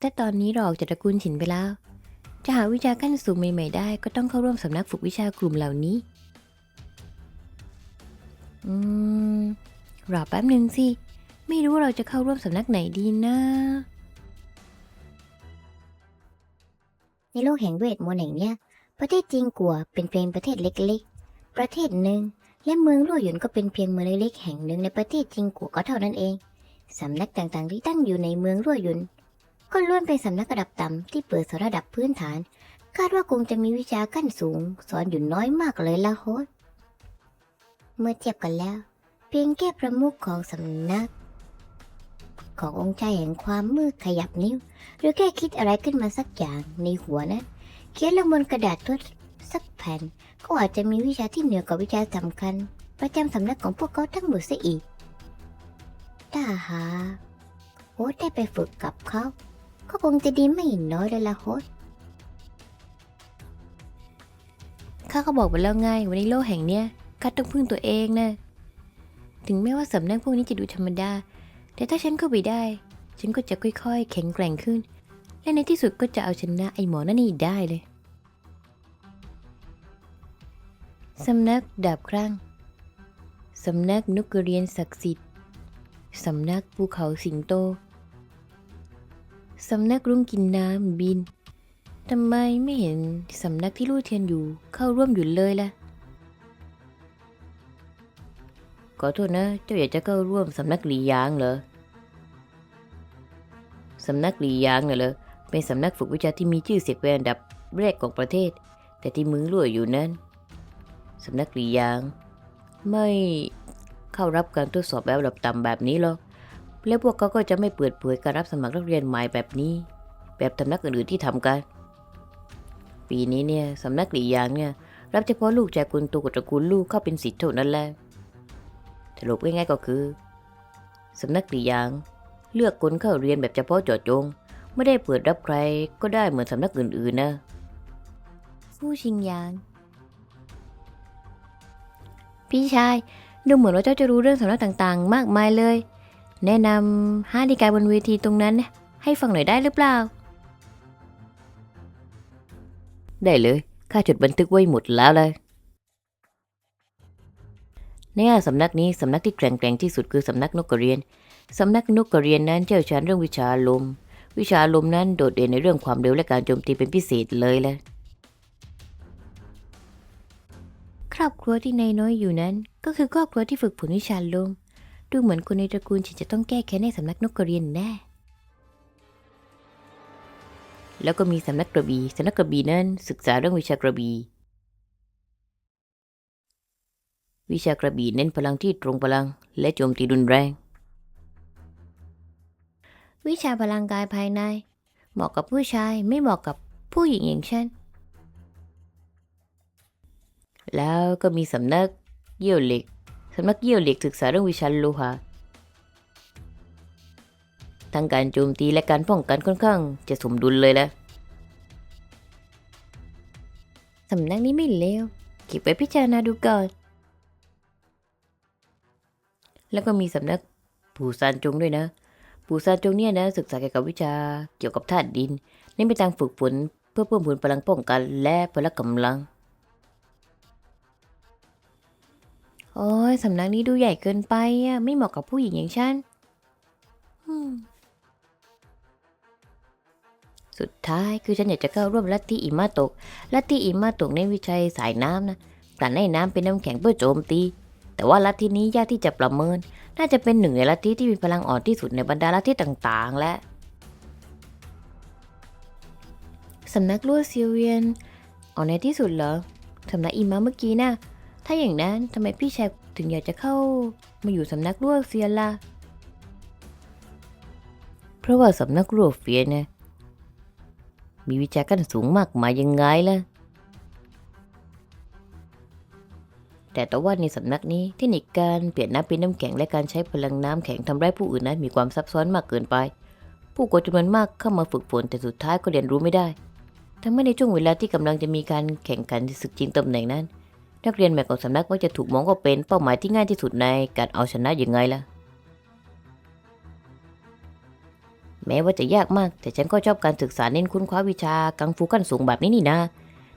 แต่ตอนนี้เราออกจากตระกูลฉินไปแล้ว จะหาวิชาขั้นสูงใหม่ ๆ ได้ ก็ต้องเข้าร่วมสำนักฝึกวิชากลุ่มเหล่านี้ อืม รอแป๊บหนึ่งสิ ไม่รู้เราจะเข้าร่วมสำนักไหนดีนะ ในโลกแห่งเวทมนต์แห่งเนี้ย ประเทศจีนกัวเป็นเพียงประเทศเล็ก ๆ ประเทศหนึ่งและเมืองลั่หยุนก็เป็นเพียงเมืองเล็กๆแห่งหนึ่งในประเทศจีนกัวก็เท่านั้นเองสำนักต่างๆที่ตั้งอยู่ในเมืองลั่หยุน ก็ล้วนเป็นสำนักระดับต่ำที่เปิดสอนระดับพื้นฐาน คาดว่าคงจะมีวิชาขั้นสูง สอนอยู่น้อยมากเลยละโฮสเมื่อเทียบกันแล้ว เพียงแค่ประมุขของสำนัก ขององค์ชายแห่งความมืดขยับนิ้ว หรือแค่คิดอะไรขึ้นมาสักอย่างในหัวนั้นเขียนลงบนกระดาษทดสักแผ่น ก็อาจจะมีวิชาที่เหนือกว่าวิชาสำคัญ ประจำสำนักของพวกเขาทั้งหมดเสียอีกถ้าหาโฮสได้ไปฝึกกับเขา ก็คงจะดีไม่น้อยเลยละโฮสข้าก็บอกไปแล้วไงว่าในโลกแห่งเนี้ยข้าต้องพึ่งตัวเองนะถึงแม้ว่าสำนักพวกนี้จะดูธรรมดา แต่ถ้าฉันเข้าไปได้ ฉันก็จะค่อยๆ แข็งแกร่งขึ้น และในที่สุดก็จะเอาชนะไอ้หมอนั่นนี่ได้เลยสำนักดาบครั่งสำนักนกกระเรียนศักดิ์สิทธิ์สำนักภูเขาสิงโต สำนักรุ้งกินน้ำบิน ทำไมไม่เห็นสำนักที่ลู่เทียนอยู่เข้าร่วมอยู่เลยล่ะ ขอโทษนะ เจ้าอยากจะเข้าร่วมสำนักหลียางเหรอ สำนักหลียางเหรอ เป็นสำนักฝึกวิชาที่มีชื่อเสียงเป็นอันดับแรกของประเทศ แต่ที่มึงรั่วอยู่นั้น สำนักหลียาง ไม่เข้ารับการทดสอบแบบระดับต่ำแบบนี้หรอก แล้วพวกเขาก็จะไม่เปิดเผยการรับสมัครนักเรียนใหม่แบบนี้ แบบสำนักอื่นๆที่ทำกัน ปีนี้เนี่ยสำนักหลียางเนี่ยรับเฉพาะลูกจากคุณตัวกับตระกูลลูกเข้าเป็นสิทธิ์เท่านั้นแหละสรุปง่ายๆก็คือสำนักหลียาง เลือกคนเข้าเรียนแบบเฉพาะเจาะจง ไม่ได้เปิดรับใครก็ได้เหมือนสำนักอื่นๆนะฟู่ชิงยาง พี่ชาย ดูเหมือนว่าเจ้าจะรู้เรื่องสำนักต่างๆ มากมายเลย แนะนำห้าดีกายบนเวทีตรงนั้นนะให้ฟังหน่อยได้หรือเปล่า ได้เลย ข้าจดบันทึกไว้หมดแล้วเลยในห้าสำนักนี้สำนักที่แกร่งแกร่งที่สุดคือสำนักนกกระเรียน สำนักนกกระเรียนนั้นเชี่ยวชาญเรื่องวิชาลม วิชาลมนั้นโดดเด่นในเรื่องความเร็วและการโจมตีเป็นพิเศษเลยแหละครอบครัวที่นายน้อยอยู่นั้น ก็คือครอบครัวที่ฝึกฝนวิชาลม ดูเหมือนคนในตระกูลฉินจะต้องแก้แค้นในสำนักนกกระเรียนแน่ แล้วก็มีสำนักกระบี่สำนักกระบี่นั้นศึกษาเรื่องวิชากระบี่วิชากระบี่เน้นพลังที่ตรงพลัง และโจมตีรุนแรง วิชาพลังกายภายใน เหมาะกับผู้ชายไม่เหมาะกับผู้หญิงอย่างฉัน แล้วก็มีสำนักเยี่ยวเหล็ก สำนักเยี่ยวเหล็กศึกษาเรื่องวิชาโลหะทั้งการโจมตีและการป้องกันค่อนข้าง จะสมดุลเลยแหละสำนักนี้ไม่เลวเก็บไว้พิจารณาดูก่อน แล้วก็มีสำนักปู่ซานจงด้วยนะ ปู่ซานจงเนี่ยนะ ศึกษาเกี่ยวกับวิชาเกี่ยวกับธาตุดินน้นไปทางฝึกฝนเพื่อเพิ่มพูนพลังป้องกันและพละกำลัง โอ้ยสำนักนี้ดูใหญ่เกินไปอะไม่เหมาะกับผู้หญิงอย่างฉันอืมสุดท้ายคือฉันอยากจะเข้าร่วมลัทธิอิมาโตกลัทธิอิมาโตกในวิชัยสายน้ำนะกลั่นให้น้ำเป็นน้ำแข็งเพื่อโจมตี แต่ว่าลัทธินี้ยากที่จะประเมิน น่าจะเป็นหนึ่งในลัทธิที่มีพลังอ่อนที่สุดในบรรดาลัทธิต่างๆ และสำนักลั่วเซียวเวียนอ่อนในที่สุดเหรอสำนักอิมาเมื่อกี้น่ะ ถ้าอย่างนั้นทำไมพี่ชายถึงอยากจะเข้ามาอยู่สำนักลวกเฟียนล่ะ เพราะว่าสำนักลวกเฟียนเนี่ยมีวิชาขั้นสูงมากมายยังไงล่ะ แต่แต่ว่าในสำนักนี้เทคนิคการเปลี่ยนน้ำเป็นน้ำแข็งและการใช้พลังน้ำแข็งทำร้ายผู้อื่นนั้นมีความซับซ้อนมากเกินไป ผู้คนจำนวนมากเข้ามาฝึกฝนแต่สุดท้ายก็เรียนรู้ไม่ได้ทำให้ในช่วงเวลาที่กำลังจะมีการแข่งขันศึกชิงตำแหน่งนั้น นักเรียนใหม่ของสำนักมักจะถูกมองว่าเป็นเป้าหมายที่ง่ายที่สุดในการเอาชนะยังไงล่ะ แม้ว่าจะยากมาก แต่ฉันก็ชอบการศึกษาเน้นค้นคว้าวิชากังฟูขั้นสูงแบบนี้นี่นะ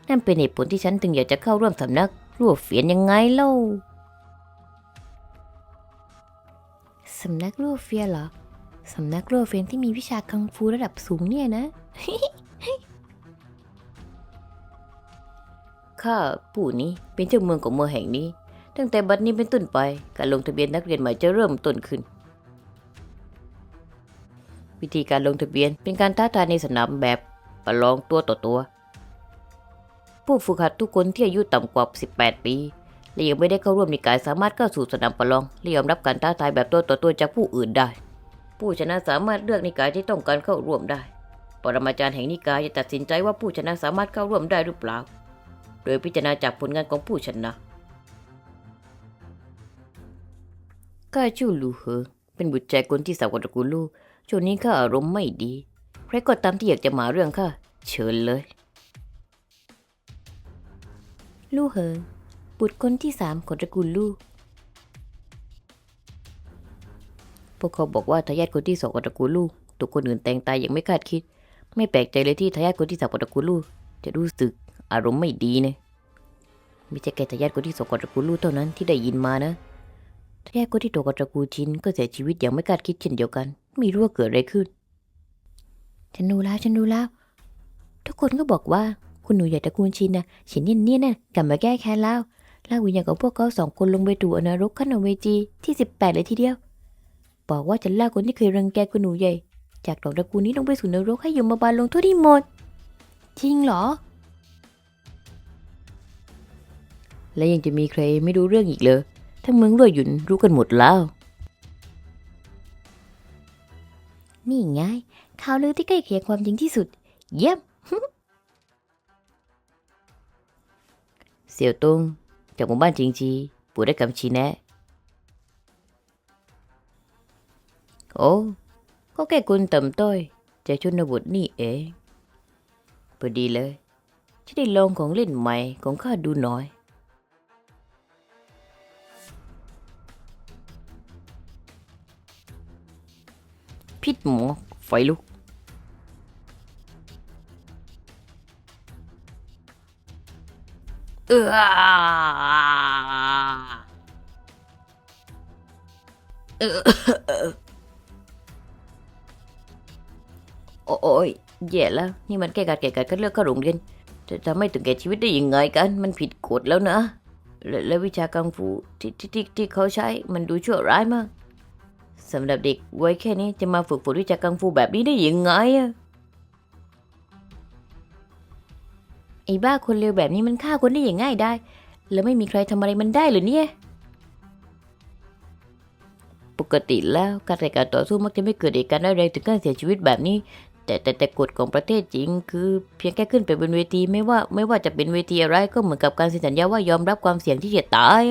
นั่นเป็นเหตุผลที่ฉันถึงอยากจะเข้าร่วมสำนักรั่วเฟียนยังไงเล่าสำนักรั่วเฟียนเหรอสำนักรั่วเฟียนที่มีวิชากังฟูระดับสูงเนี่ยนะ ข้าผู้นี้เป็นเจ้าเมืองของเมืองแห่งนี้ ตั้งแต่บัดนี้เป็นต้นไปการลงทะเบียนนักเรียนใหม่จะเริ่มต้นขึ้น วิธีการลงทะเบียนเป็นการท้าทายในสนามแบบประลองตัวต่อตัว ผู้ฝึกหัดทุกคนที่อายุต่ำกว่า 18 ปีและยังไม่ได้เข้าร่วมในการสามารถเข้าสู่สนามประลองและยอมรับการท้าทายแบบตัวต่อตัวจากผู้อื่นได้ ผู้ชนะสามารถเลือกนิกายที่ต้องการเข้าร่วมได้ ปรมาจารย์แห่งนิกายจะตัดสินใจว่าผู้ชนะสามารถเข้าร่วมได้หรือเปล่า โดยพิจารณาจากผลงานของผู้ชนะก้าจูลูเหอเป็นบุตรชายคนที่สาวกตระกูลลู่ช่วงนี้ข้าอารมณ์ไม่ดี ใครก็ตามที่อยากจะมาเรื่องข้าเชิญเลย ลู่เหอบุตรคนที่สามของตระกูลลู่พวกเขาบอกว่าทายาทคนที่สองของตระกูลลู่ตัวคนอื่นแต่งตายอย่างไม่คาดคิด ไม่แปลกใจเลยที่ทายาทคนที่สามของตระกูลลู่จะรู้สึก อารมณ์ไม่ดีนะม่ใช่แค่ทายาทคนที่สองของตระกูลลู่เท่านั้นที่ได้ยินมานะทายาทคนที่ตัวกับตระกูลชินก็เสียชีวิตอย่างไม่คาดคิดเช่นเดียวกัน ไม่รู้ว่าเกิดอะไรขึ้น ฉันรู้แล้วฉันรู้แล้ว ทุกคนก็บอกว่าคุณหนูใหญ่ตระกูลชินนะฉินเนียนเนี่ยนะกลับมาแก้แค้นแล้วลากวิญญาณของพวกเขาสองคนลงไปถูอนรกขั้นเวจีที่สิบแปดเลยทีเดียว บอกว่าจะลากคนที่เคยรังแกคุณหนูใหญ่ จากดอกตระกูลนี้ลงไปสู่นรกให้ยมบาลลงโทษที่หมด จริงเหรอ และยังจะมีใครไม่รู้เรื่องอีกเลยทั้งเมืองรั่วหยุนรู้กันหมดแล้ว นี่ไงข่าวลือที่ใกล้เคียงความจริงที่สุด เยี่ยม เสี่ยวตงจากหมู่บ้านจิงจีปู่ได้กำชีแนะ โอ้ ก็แค่คนต่ำต้อยจากชนบทนี่เองพอดีเลย จะได้ลองของเล่นใหม่ของข้าดูหน่อย พิษหมอกไฟลุก เออเออโอ้ยแย่แล้ว นี่มันแก้การแก่การคัดเลือกเข้าโรงเรียนจะทำให้ถึงแก่ชีวิตได้ยังไงกัน มันผิดกฎแล้วนะ และวิชากังฟูที่ที่ที่เขาใช้มันดูชั่วร้ายมาก สำหรับเด็กวัยแค่นี้จะมาฝึกฝนวิชากังฟูแบบนี้ได้ยังไงอะไอ้บ้าคนเลวแบบนี้มันฆ่าคนได้อย่างง่ายได้ แล้วไม่มีใครทำอะไรมันได้หรือเนี่ย ปกติแล้วการแข่งขันต่อสู้มักจะไม่เกิดเหตุการณ์ร้ายแรงถึงการเสียชีวิตแบบนี้ แต่แต่แต่กฎของประเทศจริง คือเพียงแค่ขึ้นไปบนเวทีไม่ว่าไม่ว่าจะเป็นเวทีอะไรก็เหมือนกับการเซ็นสัญญาว่ายอมรับความเสี่ยงที่จะตาย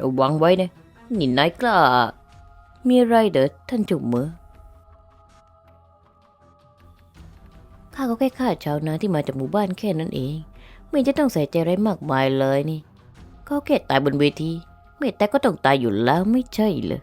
ระวังไว้นะ นี่นายกล้า มีอะไรเด้อท่านจุกมือ ข้าก็แค่ข้าชาวนาที่มาจากหมู่บ้านแค่นั้นเอง ไม่จะต้องใส่ใจอะไรมากมายเลยนี่ ก็แค่ตายบนเวที ไม่แต่ก็ต้องตายอยู่แล้วไม่ใช่เหรอ